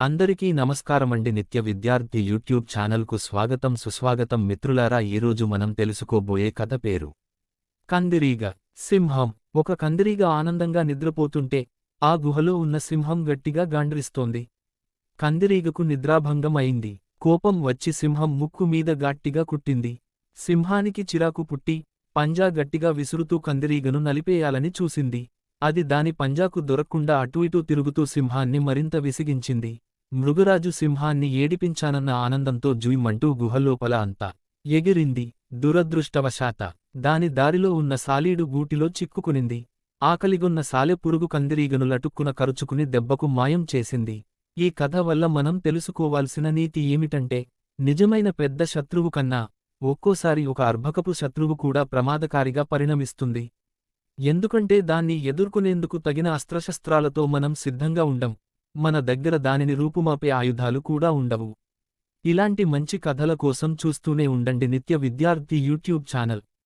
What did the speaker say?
అందరికీ నమస్కారమండి. నిత్య విద్యార్థి యూట్యూబ్ ఛానల్కు స్వాగతం. సుస్వాగతం మిత్రులారా ఈరోజు మనం తెలుసుకోబోయే కథ పేరు కందిరీగ. సింహం. ఒక కందిరీగ ఆనందంగా నిద్రపోతుంటే ఆ గుహలో ఉన్న సింహం గట్టిగా గాండ్రిస్తోంది. కందిరీగకు నిద్రాభంగం అయింది కోపం వచ్చి సింహం ముక్కు మీద గట్టిగా కుట్టింది. సింహానికి చిరాకు పుట్టి పంజా గట్టిగా విసురుతూ కందిరీగను నలిపేయాలని చూసింది. అది దాని పంజాకు దొరక్కుండా అటూ ఇటూ తిరుగుతూ సింహాన్ని మరింత విసిగించింది. మృగరాజు సింహాన్ని ఏడిపించానన్న ఆనందంతో జుయ్మంటూ గుహలోపల అంతా ఎగిరింది. దురదృష్టవశాత దాని దారిలో ఉన్న సాలీడు గూటిలో చిక్కుకునింది. ఆకలిగొన్న సాలెపురుగు కందిరీగను లటుక్కున కరుచుకుని దెబ్బకు మాయం చేసింది. ఈ కథ వల్ల మనం తెలుసుకోవాల్సిన నీతి ఏమిటంటే నిజమైన పెద్ద శత్రువు కన్నా ఒక్కోసారి ఒక అర్భకపు శత్రువు కూడా ప్రమాదకారిగా పరిణమిస్తుంది. ఎందుకంటే దాన్ని ఎదుర్కొనేందుకు తగిన అస్త్రశస్త్రాలతో మనం సిద్ధంగా ఉండం మన దగ్గర దానిని రూపుమాపే ఆయుధాలు కూడా ఉండవు. ఇలాంటి మంచి కథల కోసం చూస్తూనే ఉండండి. నిత్య విద్యార్థి యూట్యూబ్ ఛానల్.